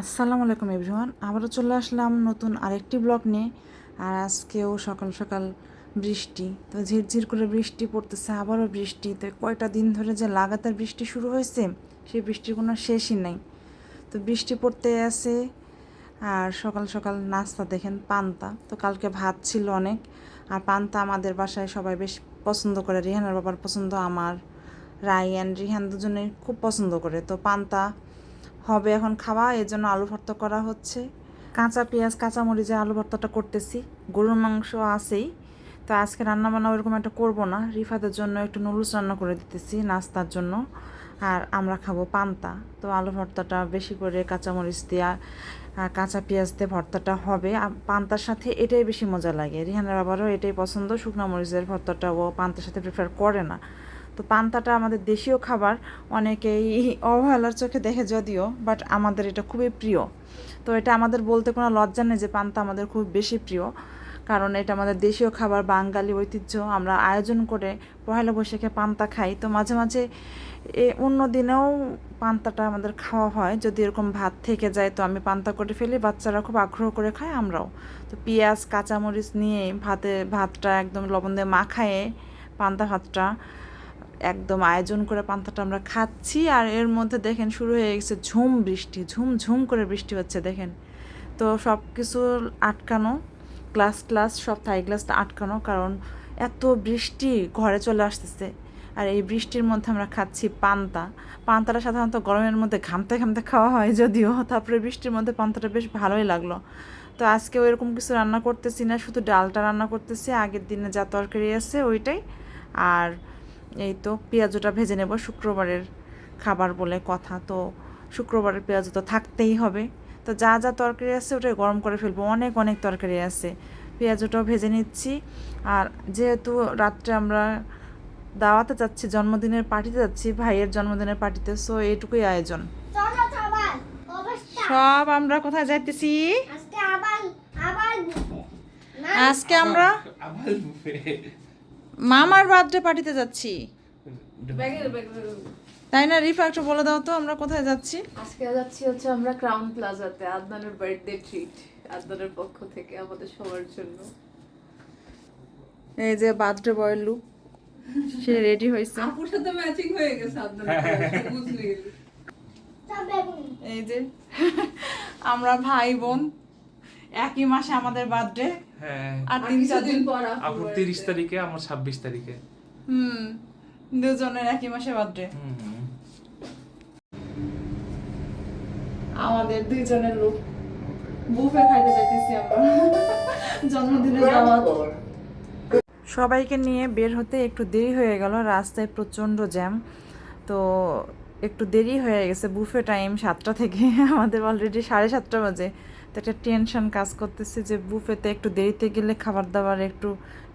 আসসালামু আলাইকুম এভরিওয়ান, আবারও চলে আসলাম নতুন আরেকটি ব্লগ নিয়ে। আর আজকেও সকাল সকাল বৃষ্টি, তো ঝিরঝির করে বৃষ্টি পড়তেছে, আবারও বৃষ্টি। তো কয়টা দিন ধরে যে লাগাতার বৃষ্টি শুরু হয়েছে, সেই বৃষ্টির কোনো শেষই নাই। তো বৃষ্টি পড়তে আছে, আর সকাল সকাল নাস্তা দেখেন পান্তা। তো কালকে ভাত ছিল অনেক, আর পান্তা আমাদের বাসায় সবাই বেশ পছন্দ করে। রিহানার বাবার পছন্দ, আমার রায়ান রিহান দুজনেই খুব পছন্দ করে। তো পান্তা হবে এখন খাওয়া এর জন্য আলু ভর্তা করা হচ্ছে। কাঁচা পেঁয়াজ কাঁচা মরিচে আলু ভর্তাটা করতেছি। গরুর মাংস আছেই, তো আজকে রান্না বান্না ওরকম একটা করব না। রিফাদের জন্য একটু নুডলস রান্না করে দিতেছি নাস্তার জন্য। আর আমরা খাব পান্তা। তো আলু ভর্তাটা বেশি করে কাঁচামরিচ আর কাঁচা পেঁয়াজ দিয়ে ভর্তাটা হবে। আর পান্তার সাথে এটাই বেশি মজা লাগে। রিহানের আবারও এটাই পছন্দ, শুকনো মরিচের ভর্তাটা ও পান্তার সাথে প্রিফার করে না। তো পান্তাটা আমাদের দেশীয় খাবার, অনেকেই অবহেলার চোখে দেখে যদিও বাট আমাদের এটা খুবই প্রিয়। তো এটা আমাদের বলতে কোনো লজ্জা নেই যে পান্তা আমাদের খুব বেশি প্রিয়, কারণ এটা আমাদের দেশীয় খাবার, বাঙালি ঐতিহ্য, আমরা আয়োজন করে পহেলা বৈশাখে পান্তা খাই। তো মাঝে মাঝে এ অন্য দিনেও পান্তাটা আমাদের খাওয়া হয়, যদি এরকম ভাত থেকে যায় তো আমি পান্তা করে ফেলি, বাচ্চারা খুব আগ্রহ করে খায় আমরাও। তো পেঁয়াজ, কাঁচামরিচ নিয়ে ভাতে ভাতটা একদম লবণ দিয়ে মাখায়ে পান্তা ভাতটা একদম আয়োজন করে পান্তাটা আমরা খাচ্ছি আর এর মধ্যে দেখেন শুরু হয়ে গেছে ঝুম বৃষ্টি, ঝুম ঝুম করে বৃষ্টি হচ্ছে দেখেন। তো সব কিছু আটকানো গ্লাস গ্লাস সব থাই গ্লাসটা আটকানো কারণ এত বৃষ্টি ঘরে চলে আসতেছে। আর এই বৃষ্টির মধ্যে আমরা খাচ্ছি পান্তা। পান্তাটা সাধারণত গরমের মধ্যে ঘামতে ঘামতে খাওয়া হয় যদিও, তারপরে বৃষ্টির মধ্যে পান্তাটা বেশ ভালোই লাগল। তো আজকেও এরকম কিছু রান্না করতেছি না, শুধু ডালটা রান্না করতেছি, আগের দিনে যা তরকারি আছে ওইটাই। আর এই তো পেঁয়াজটা ভেজে নেব শুক্রবারের খাবার বলে কথা। তো শুক্রবারের পেঁয়াজ তো থাকতেই হবে। তো যা যা তরকারি আছে ওটাই গরম করে ফেলব। অনেক অনেক তরকারি আছে। পেঁয়াজটাও ভেজে নিচ্ছি। আর যেহেতু রাত্রে আমরা দাওয়াতে যাচ্ছি জন্মদিনের পার্টিতে যাচ্ছি ভাইয়ের জন্মদিনের পার্টিতে সো এইটুকুই আয়োজন। সব আমরা কোথায় যাইতেছি? আজকে আমরা মামার বার্থডে পার্টিতে যাচ্ছি। ব্যাগ তাই না রিফা একটু বলে দাও তো আমরা কোথায় যাচ্ছি? আজকে যাচ্ছি হচ্ছে আমরা ক্রাউন প্লাজাতে আদনানের বার্থডে ট্রিট আদনানের পক্ষ থেকে আমাদের সবার জন্য। এই যে বার্থডে বয়ের লুক সে রেডি হয়েছে। আপুর সাথে ম্যাচিং হয়ে গেছে আদনানের বুঝলি এই যে আমরা ভাই বোন একই মাসে আমাদের বার্থডে হ্যাঁ। আর তিন চার দিন পর আপুর তিরিশ তারিখে আমার ছাব্বিশ তারিখে। হুম দুজনের একই মাসে বার্থডে আমাদের দুইজনের লুক বুফে খাইতে যাইতেছি আমরা। জন্মদিনে দাওয়াত। সবাইকে নিয়ে বের হতে একটু দেরি হয়ে গেল রাস্তায় প্রচণ্ড জ্যাম। তো একটু দেরি হয়ে গেছে বুফে টাইম সাতটা থেকে। আমাদের অলরেডি সাড়ে সাতটা বাজে। তো একটা টেনশন কাজ করতেছে যে বুফেতে একটু দেরিতে গেলে খাবার দাবার একটু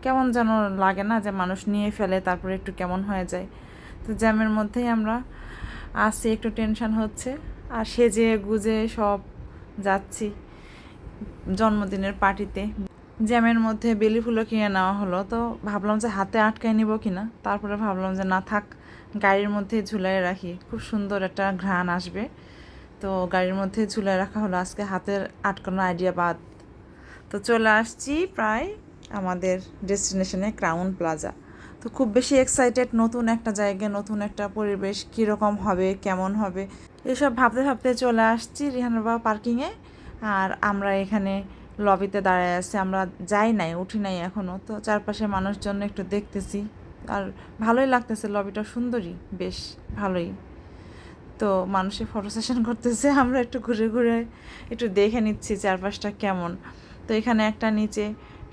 কেমন যেন লাগে না, যে মানুষ নিয়ে ফেলে, তারপরে একটু কেমন হয়ে যায়। তো জ্যামের মধ্যেই আমরা আসছি একটু টেনশন হচ্ছে। আর সেজে গুজে সব যাচ্ছি জন্মদিনের পার্টিতে। জ্যামের মধ্যে বেলি ফুলও কিনে নেওয়া হলো, তো ভাবলাম যে হাতে আটকায় নিব কিনা। তারপরে ভাবলাম যে না থাক, গাড়ির মধ্যে ঝুলাই রাখি। খুব সুন্দর একটা ঘ্রাণ আসবে। তো গাড়ির মধ্যে ঝুলাই রাখা হলো। আজকে হাতের আটকানো আইডিয়া বাদ। তো চলে আসছি প্রায় আমাদের ডেস্টিনেশনে ক্রাউন প্লাজা তো খুব বেশি এক্সাইটেড নতুন একটা জায়গায়, নতুন একটা পরিবেশ কীরকম হবে, কেমন হবে, এসব ভাবতে ভাবতে চলে আসছি রিহানের বাবা পার্কিংয়ে আর আমরা এখানে লবিতে দাঁড়ায় আছি। আমরা যাই নাই, উঠি নাই এখনও তো চারপাশে মানুষজন একটু দেখতেছি। আর ভালোই লাগতেছে লবিটা সুন্দরী বেশ ভালোই। তো মানুষে ফটো সেশন করতেছে, আমরা একটু ঘুরে ঘুরে একটু দেখে নিচ্ছি চারপাশটা কেমন। তো এখানে একটা নিচে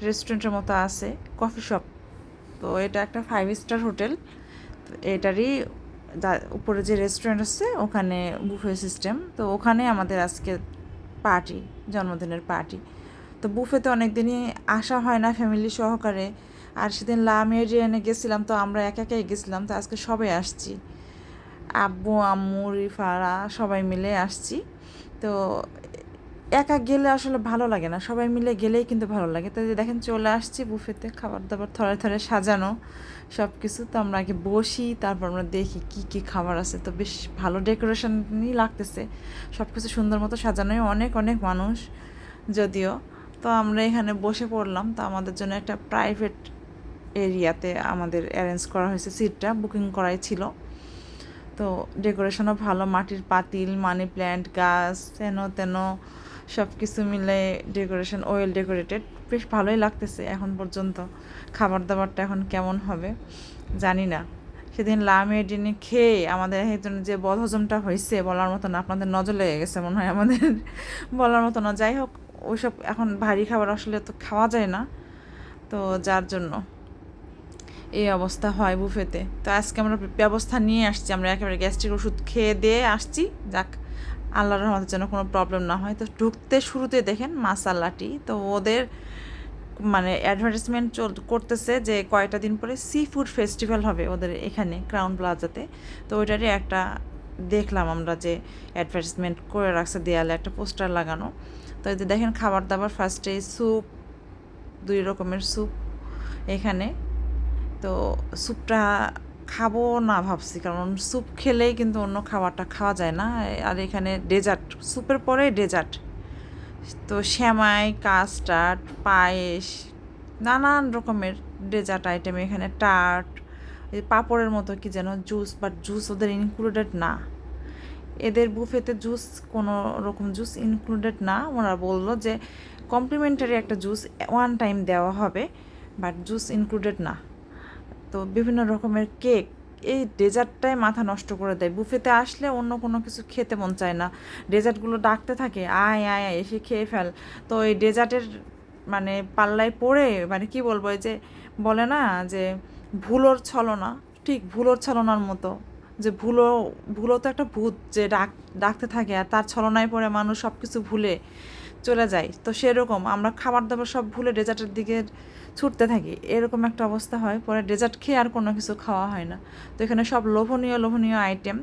রেস্টুরেন্টের মতো আছে কফি শপ তো এটা একটা ফাইভ স্টার হোটেল এটারই উপরে যে রেস্টুরেন্ট আছে, ওখানে বুফে সিস্টেম তো ওখানে আমাদের আজকে পার্টি জন্মদিনের পার্টি তো বুফেতে অনেক দিনই আসা হয় না ফ্যামিলি সহকারে। আর সেদিন লা মেরিয়ানে গেছিলাম, তো আমরা একা একাই গেছিলাম, তো আজকে সবাই আসছি। আব্বু, আম্মু, রিফারা সবাই মিলে আসছি। তো একা গেলে আসলে ভালো লাগে না। সবাই মিলে গেলেই কিন্তু ভালো লাগে। তো দেখেন, চলে আসছি বুফেতে খাবার দাবার থরে থরে সাজানো সব কিছু তো আমরা আগে বসি, তারপর আমরা দেখি কি কি খাবার আছে। তো বেশ ভালো ডেকোরেশনই লাগতেছে। সব কিছু সুন্দর মতো সাজানোই অনেক অনেক মানুষ যদিও। তো আমরা এখানে বসে পড়লাম। তো আমাদের জন্য একটা প্রাইভেট এরিয়াতে আমাদের অ্যারেঞ্জ করা হয়েছে সিটটা বুকিং করাই ছিল। তো ডেকোরেশনও ভালো, মাটির পাতিল মানি প্ল্যান্ট গাছ, তেন তেন সব কিছু মিলে ডেকোরেশন ওয়েল ডেকোরেটেড বেশ ভালোই লাগতেছে এখন পর্যন্ত। খাবার দাবারটা এখন কেমন হবে জানি না। সেদিন লামে ডিনে খেয়ে আমাদের একজন যে বদহজমটা হয়েছে বলার মতো আপনাদের নজর লেগে গেছে মনে হয় আমাদের বলার মতো না যাই হোক, ওইসব এখন ভারী খাবার আসলে তো খাওয়া যায় না। তো যার জন্য। এই অবস্থা হয় বুফেতে। তো আজকে আমরা ব্যবস্থা নিয়ে আসছি, আমরা একেবারে গ্যাস্ট্রিক ওষুধ খেয়ে দিয়ে আসছি। যাক, আল্লাহর রহমতের জন্য কোনো প্রবলেম না হয়। তো ঢুকতে শুরুতে দেখেন মাসাল্লাটি, তো ওদের মানে অ্যাডভার্টাইজমেন্ট চল, করতেছে যে কয়টা দিন পরে সি ফুড ফেস্টিভ্যাল হবে ওদের এখানে ক্রাউন প্লাজাতে তো ওইটারই একটা দেখলাম আমরা যে অ্যাডভার্টাইজমেন্ট করে রাখছে দেয়ালে একটা পোস্টার লাগানো। তো যে দেখেন খাবার দাবার ফার্স্টে স্যুপ দুই রকমের স্যুপ এখানে। তো স্যুপটা খাব না ভাবছি, কারণ স্যুপ খেলেই কিন্তু অন্য খাবারটা খাওয়া যায় না। আর এখানে ডেজার্ট, স্যুপের পরে ডেজার্ট। তো শ্যামাই, কাস্টার্ড, পায়েস, নানান রকমের ডেজার্ট আইটেম এখানে, টার্ট পাঁপড়ের মতো কি যেন জুস বাট জুস ওদের ইনক্লুডেড না। এদের বুফেতে জুস, কোনো রকম জুস ইনক্লুডেড না। ওনারা বলল যে কমপ্লিমেন্টারি একটা জুস ওয়ান টাইম দেওয়া হবে বাট জুস ইনক্লুডেড না। তো বিভিন্ন রকমের কেক, এই ডেজার্টটাই মাথা নষ্ট করে দেয়। বুফেতে আসলে অন্য কোনো কিছু খেতে মন চায় না। ডেজার্টগুলো ডাকতে থাকে, আয় আয় আয়, এসে খেয়ে ফেল। তো এই ডেজার্টের মানে পাল্লায় পড়ে মানে কি বলব যে বলে না যে ভুলোর ছলনা, ঠিক ভুলোর ছলনার মতো। যে ভুলো ভুলো তো একটা ভূত যে ডাক, ডাকতে থাকে আর তার ছলনায় পড়ে মানুষ সব কিছু ভুলে চলে যায়। তো সেরকম, আমরা খাবার দাবার সব ভুলে ডেজার্টের দিকে ছুটতে থাকি, এরকম একটা অবস্থা হয়। পরে ডেজার্ট খেয়ে আর কোনো কিছু খাওয়া হয় না। তো এখানে সব লোভনীয় লোভনীয় আইটেম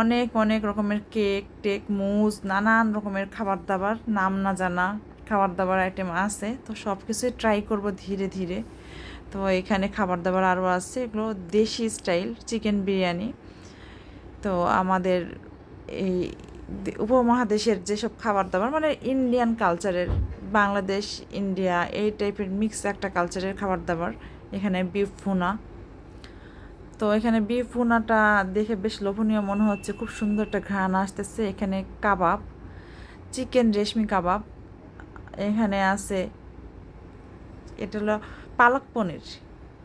অনেক অনেক রকমের কেক টেক মুজ নানান রকমের খাবার দাবার নাম না জানা খাবার দাবার আইটেম আছে। তো সব কিছুই ট্রাই করব ধীরে ধীরে। তো এখানে খাবার দাবার আরও আছে। এগুলো দেশি স্টাইল চিকেন বিরিয়ানি। তো আমাদের এই উপমহাদেশের যেসব খাবার দাবার মানে ইন্ডিয়ান কালচারের বাংলাদেশ ইন্ডিয়া এই টাইপের মিক্স একটা কালচারের খাবার দাবার এখানে বিফ ফুনা তো এখানে বিফ ফুনাটা দেখে বেশ লোভনীয় মনে হচ্ছে, খুব সুন্দর একটা ঘ্রাণ আসতেছে। এখানে কাবাব চিকেন রেশমি কাবাব, এখানে আছে, এটা হলো পালক পনির।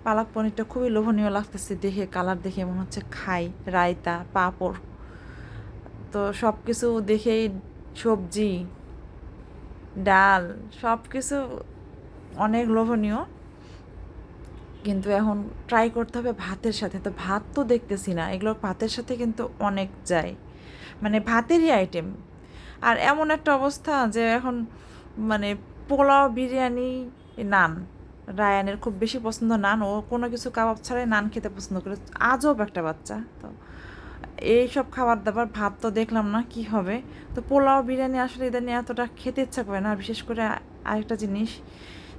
পালক পনিরটা খুবই লোভনীয় লাগতেছে দেখে, কালার দেখে মনে হচ্ছে খাই, রায়তা, পাঁপড়। তো সব কিছু দেখেই সবজি, ডাল সব কিছু অনেক লোভনীয়। কিন্তু এখন ট্রাই করতে হবে ভাতের সাথে। তো ভাত তো দেখতেছি না, এগুলো ভাতের সাথে কিন্তু অনেক যায়। মানে ভাতেরই আইটেম আর এমন একটা অবস্থা যে এখন মানে পোলাও, বিরিয়ানি, নান। রায়ানের খুব বেশি পছন্দ নান। ও কোনো কিছু কাবাব ছাড়াই নান খেতে পছন্দ করে। আজব একটা বাচ্চা। তো এই সব খাবার দাবার, ভাত তো দেখলাম না, কি হবে? তো পোলাও, বিরিয়ানি আসলে এদের নিয়ে এতটা খেতে ইচ্ছা করে না। বিশেষ করে আরেকটা জিনিস,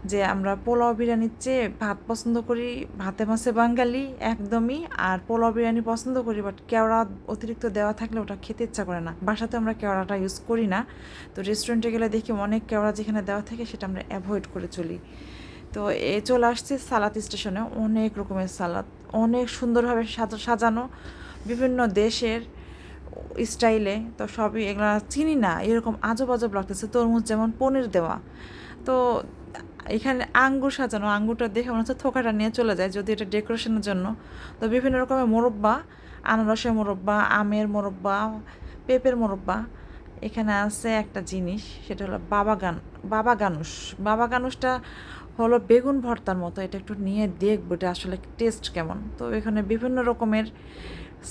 যে আমরা পোলাও, বিরিয়ানির চেয়ে ভাত পছন্দ করি ভাতে মাছে বাঙালি একদমই, আর পোলাও, বিরিয়ানি পছন্দ করি বাট কেওড়া অতিরিক্ত দেওয়া থাকলে ওটা খেতে ইচ্ছা করে না। বাসাতে আমরা কেওড়াটা ইউজ করি না। তো রেস্টুরেন্টে গেলে দেখি অনেক কেওড়া যেখানে দেওয়া থাকে সেটা আমরা অ্যাভয়েড করে চলি। তো এ চলে আসছে সালাদ স্টেশনে। অনেক রকমের সালাদ অনেক সুন্দরভাবে সাজা- সাজানো বিভিন্ন দেশের স্টাইলে, তো সবই এগুলো চিনি না, এরকম আজব আজব লাগতেছে, তরমুজ যেমন পনির দেওয়া। তো এখানে আঙ্গুর সাজানো, আঙ্গুরটা দেখে মনে হচ্ছে থোকাটা নিয়ে চলে যায়, যদি এটা ডেকোরেশনের জন্য। তো বিভিন্ন রকমের মোরব্বা, আনারসের মোরব্বা, আমের মোরব্বা, পেঁপের মোরব্বা, এখানে আছে একটা জিনিস, সেটা হলো বাবা গান, বাবা গানুষ বাবা গানুষটা হলো বেগুন ভর্তার মতো, এটা একটু নিয়ে দেখব, এটা আসলে টেস্ট কেমন। তো এখানে বিভিন্ন রকমের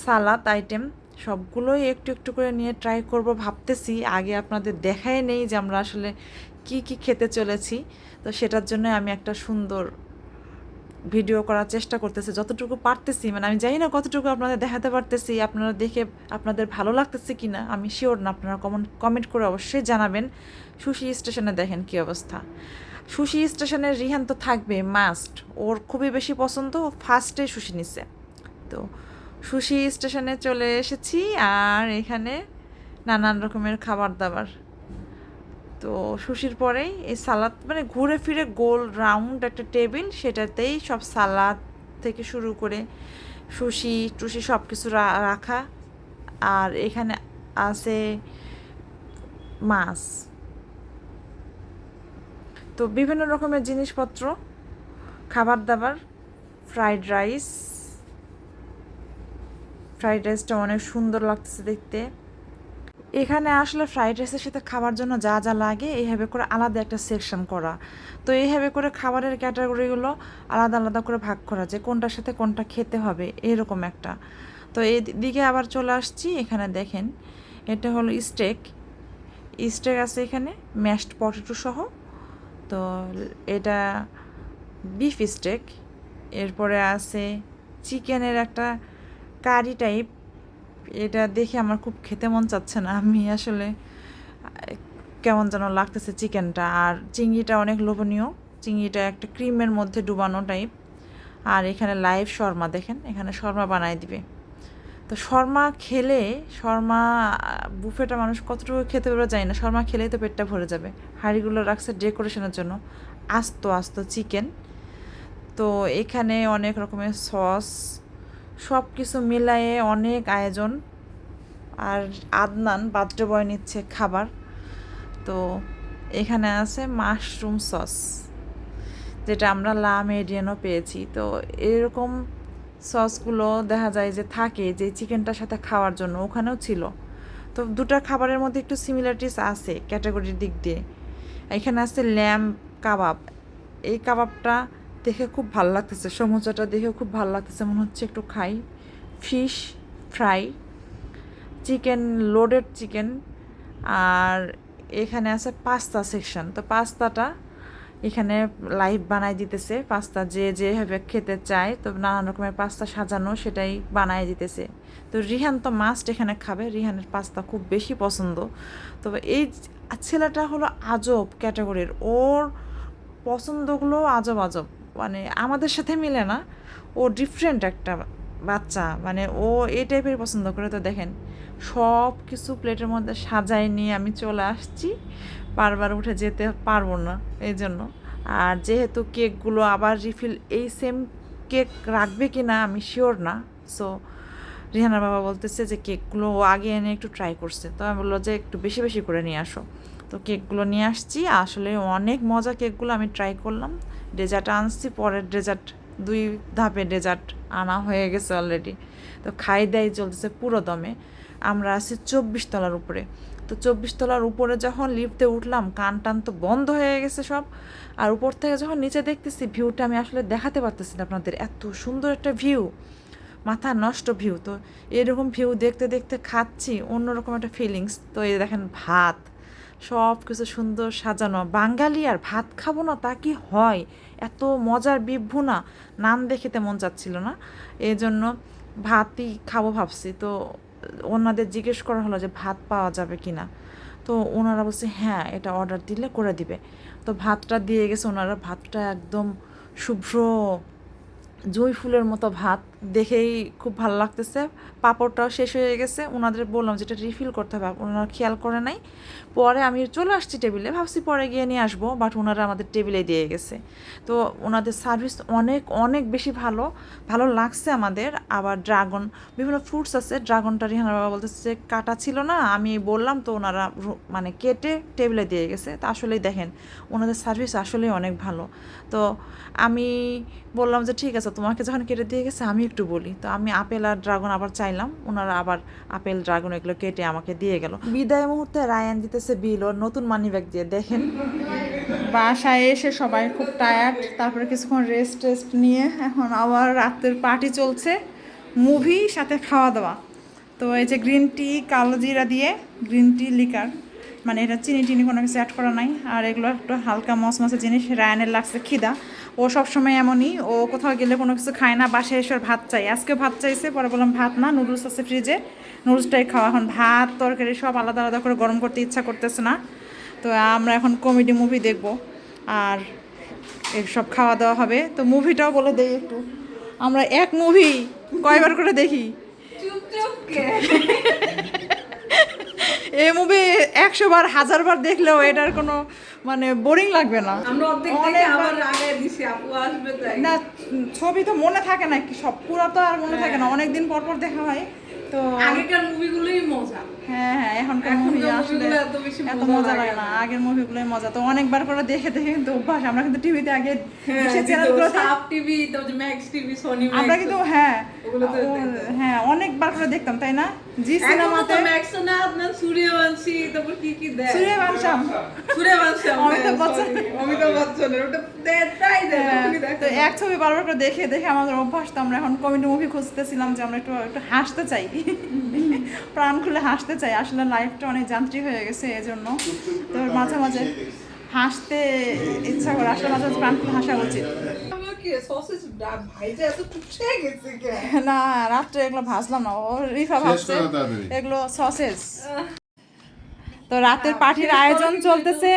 সালাদ, আইটেম, সবগুলোই একটু একটু করে নিয়ে ট্রাই করব। ভাবতেছি, আগে আপনাদের দেখাই নেই যে আমরা আসলে কি কি খেতে চলেছি। তো সেটার জন্য আমি একটা সুন্দর ভিডিও করার চেষ্টা করতেছি। যতটুকু পারতেছি মানে আমি জানি না কতটুকু আপনাদের দেখাতে পারতেছি, আপনারা দেখে আপনাদের ভালো লাগতেছে কি না আমি শিওর না। আপনারা কমেন্ট কমেন্ট করে অবশ্যই জানাবেন। সুশি স্টেশনে দেখেন কী অবস্থা। সুশি স্টেশনের রিহান তো থাকবে মাস্ট ওর খুবই বেশি পছন্দ ফার্স্টে সুশি নিছে। তো সুশি স্টেশনে চলে এসেছি আর এখানে নানান রকমের খাবার দাবার তো সুশির পরেই এই সালাদ মানে ঘুরে ফিরে গোল রাউন্ড একটা টেবিল, সেটাতেই সব সালাদ থেকে শুরু করে সুশি টুসি সব কিছু রাখা। আর এখানে আছে মাছ। তো বিভিন্ন রকমের জিনিসপত্র খাবার দাবার ফ্রাইড রাইস ফ্রাইড রাইসটা অনেক সুন্দর লাগতেছে দেখতে। এখানে আসলে ফ্রাইড রাইসের সাথে খাবার জন্য যা যা লাগে এইভাবে করে আলাদা একটা সেকশন করা। তো এইভাবে করে খাবারের ক্যাটাগরিগুলো আলাদা আলাদা করে ভাগ করা, যে কোনটার সাথে কোনটা খেতে হবে, এরকম একটা। তো এদিকে আবার চলে আসছি, এখানে দেখেন, এটা হলো স্টেক স্টেক আছে এখানে ম্যাশড পটেটো সহ। তো এটা বিফ স্টেক এরপরে আছে চিকেনের একটা কারি টাইপ এটা দেখে আমার খুব খেতে মন চাচ্ছে না। আমি আসলে, কেমন যেন লাগতেছে চিকেনটা। আর চিংড়িটা অনেক লোভনীয়। চিংড়িটা একটা ক্রিমের মধ্যে ডুবানো টাইপ আর এখানে লাইভ শর্মা দেখেন, এখানে শর্মা বানায় দিবে। তো শর্মা খেলে, শর্মা, বুফেটা মানুষ কতটুকু খেতে পারবে যায় না। শর্মা খেলেই তো পেটটা ভরে যাবে। হাঁড়িগুলো রাখছে ডেকোরেশনের জন্য। আস্ত আস্ত চিকেন তো এখানে অনেক রকমের সস সব কিছু মিলায়ে অনেক আয়োজন। আর আদনান বার্থডে বয় নিচ্ছে খাবার। তো এখানে আছে মাশরুম সস, যেটা আমরা লা মেডিয়ানও পেয়েছি। তো এরকম সসগুলো দেখা যায় যে থাকে যে চিকেনটার সাথে খাওয়ার জন্য, ওখানেও ছিল। তো দুটা খাবারের মধ্যে একটু সিমিলারিটিস আছে ক্যাটাগরির দিক দিয়ে। এখানে আছে ল্যাম্প কাবাব। এই কাবাবটা দেখে খুব ভালো লাগতেছে, সমুচাটা দেখে খুব ভালো লাগতেছে, মনে হচ্ছে একটু খাই। Fish fry chicken loaded chicken আর এখানে আছে পাস্তা সেকশন তো পাস্তাটা এখানে লাইভ বানাই দিতেছে, পাস্তা যে যেভাবে খেতে চায়, তো নানান রকমের পাস্তা সাজানো সেটাই বানাই দিতেছে। তো রিহান তো মাস্ট এখানে খাবে, রিহানের পাস্তা খুব বেশি পছন্দ। তবে এই ছেলেটা হলো আজব ক্যাটাগরির ওর পছন্দগুলো আজব আজব। মানে আমাদের সাথে মিলে না। ও ডিফারেন্ট একটা বাচ্চা মানে ও এই টাইপের পছন্দ করে। তো দেখেন সব কিছু প্লেটের মধ্যে সাজাই নিয়ে আমি চলে আসছি। বারবার উঠে যেতে পারব না এই জন্য আর যেহেতু কেকগুলো আবার রিফিল এই সেম কেক রাখবে কি না আমি শিওর না। সো রিহানার বাবা বলতেছে যে কেকগুলো ও আগে এনে একটু ট্রাই করছে। তো আমি বলল যে একটু বেশি বেশি করে নিয়ে আসো। তো কেকগুলো নিয়ে আসছি। আসলে অনেক মজা কেকগুলো আমি ট্রাই করলাম। ডেজার্ট আনছি, পরের ডেজার্ট, দুই ধাপে ডেজার্ট আনা হয়ে গেছে অলরেডি তো খাই দাই চলতেছে পুরো দমে। আমরা আছি চব্বিশ তলার উপরে। তো চব্বিশ তলার উপরে যখন লিফটে উঠলাম, কান টান তো বন্ধ হয়ে গেছে সব। আর উপর থেকে যখন নিচে দেখতেছি ভিউটা আমি আসলে দেখাতে পারতেছি না আপনাদের, এত সুন্দর একটা ভিউ মাথা নষ্ট ভিউ তো এরকম ভিউ দেখতে দেখতে খাচ্ছি, অন্যরকম একটা ফিলিংস তো এই দেখেন ভাত। সব কিছু সুন্দর সাজানো। বাঙালি আর ভাত খাব না, তা কি হয়? এত মজার বিভু না? নাম দেখে তেমন চাচ্ছিল না। এই জন্য ভাতই খাব ভাবছি। তো ওনাদের জিজ্ঞেস করা হলো যে ভাত পাওয়া যাবে কি না তো ওনারা বলছে হ্যাঁ এটা অর্ডার দিলে করে দিবে। তো ভাতটা দিয়ে গেছে ওনারা। ভাতটা একদম শুভ্র জুঁই ফুলের মতো ভাত। দেখেই খুব ভালো লাগতেছে। পাপড়টাও শেষ হয়ে গেছে। ওনাদের বললাম যেটা রিফিল করতে হবে। ওনারা খেয়াল করে নাই। পরে আমি চলে আসছি টেবিলে। ভাবছি পরে গিয়ে নিয়ে আসব বাট ওনারা আমাদের টেবিলে দিয়ে গেছে। তো ওনাদের সার্ভিস অনেক অনেক বেশি ভালো। ভালো লাগছে আমাদের। আবার ড্রাগন বিভিন্ন ফ্রুটস আছে। ড্রাগনটা রিহানা বাবা বলতেছে যে, কাটা ছিল না। আমি বললাম তো ওনারা মানে কেটে টেবিলে দিয়ে গেছে। তা আসলেই দেখেন ওনাদের সার্ভিস আসলেই অনেক ভালো। তো আমি বললাম যে, ঠিক আছে, তোমাকে যখন কেটে দিয়ে গেছে, আমি একটু বলি। তো আমি আপেল আর ড্রাগন আবার চাইলাম। ওনারা আবার আপেল, ড্রাগন এগুলো কেটে আমাকে দিয়ে গেল। বিদায় মুহূর্তে রায়ান দিতেছে বিল, ওর নতুন মানি ব্যাগ দিয়ে, দেখেন। বাসায় এসে সবাই খুব টায়ার্ড তারপরে কিছুক্ষণ রেস্ট টেস্ট নিয়ে এখন আবার রাতের পার্টি চলছে মুভি সাথে খাওয়া দাওয়া তো এই যে গ্রিন টি কালো জিরা দিয়ে গ্রিন টি লিকার মানে এটা চিনি টিনি কোনো কিছু অ্যাড করা নাই। আর এগুলো একটু হালকা মশমশে জিনিস, রায়ানের লাগছে খিদা। ও সবসময় এমনই ও কোথাও গেলে কোনো কিছু খায় না বাসায় এসে ভাত চাই আজকে ভাত চাইছে পরে বললাম ভাত না নুডলস আছে ফ্রিজে নুডলসটাই খাওয়া। এখন ভাত তরকারি সব আলাদা আলাদা করে গরম করতে ইচ্ছা করতেছে না। তো আমরা এখন কমেডি মুভি দেখব। আর সব খাওয়া দাওয়া হবে। তো মুভিটাও বলে দেই একটু। আমরা এক মুভি কয়বার করে দেখি? এই মুভি একশো বার হাজার বার দেখলেও এটার কোনো মানে বোরিং লাগবে না। না ছবি তো মনে থাকে না কি সব পুরা তো আর মনে থাকে না অনেকদিন পর পর দেখা হয় তো আগেকার মুভিগুলোই মজা। হ্যাঁ হ্যাঁ এখনকার এখনকার মুভি আসলে এত মজা মজা লাগে লাগে না না। আগের মুভিগুলোই মজা তো অনেকবার করে দেখে দেখে কিন্তু অভ্যাস আমরা কিন্তু টিভিতে আগে সে চ্যানেলগুলো সাপ টিভি তারপর ম্যাক্স টিভি সোনি আমরা কিন্তু হ্যাঁ দেখতাম। হ্যাঁ অনেকবার করে দেখতাম তাই না জি সিনেমাতে সিনেমাতে ম্যাক্স না আপনার সূর্যবংশী তারপর কি কি দেয় সূর্যবংশম সূর্যবংশী অমিতাভ বচ্চন। অমিতাভ বচ্চনের ওটা দেয় তাই দেয় তখনই দেখো। তো এক ছবি বারবার করে দেখে দেখে আমাদের অভ্যাস তো আমরা এখন কমেডি মুভি খুঁজতেছিলাম যে আমরা একটু একটু হাসতে চাই প্রাণ খুলে হাসতে চাই। আসলে লাইফটা অনেক যান্ত্রিক হয়ে গেছে এজন্য। তো মাঝে মাঝে হাসতে ইচ্ছা করে আসলে মাঝে মাঝে প্রাণ খুলে হাসা উচিত? না রাত্রে এগুলো ভাজলাম না। ও রিফা তাড়াতাড়ি। এগুলো সসেজ তো রাতের পার্টির আয়োজন চলতেছে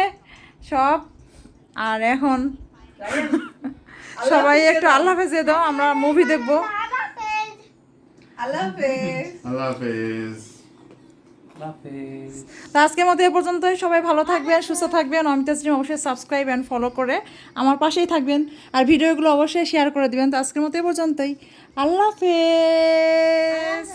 সব। আর এখন সবাই একটু আল্লাহ হাফেজ দাও আমরা মুভি দেখব। আল্লাহ হাফেজ। আল্লাহ হাফেজ তো আজকের মতো এ পর্যন্তই। সবাই ভালো থাকবেন সুস্থ থাকবেন। অমিতা শ্রী অবশ্যই সাবস্ক্রাইব অ্যান্ড ফলো করে আমার পাশেই থাকবেন। আর ভিডিওগুলো অবশ্যই শেয়ার করে দিবেন। তো আজকের মতো এ পর্যন্তই। আল্লাহ হাফেজ।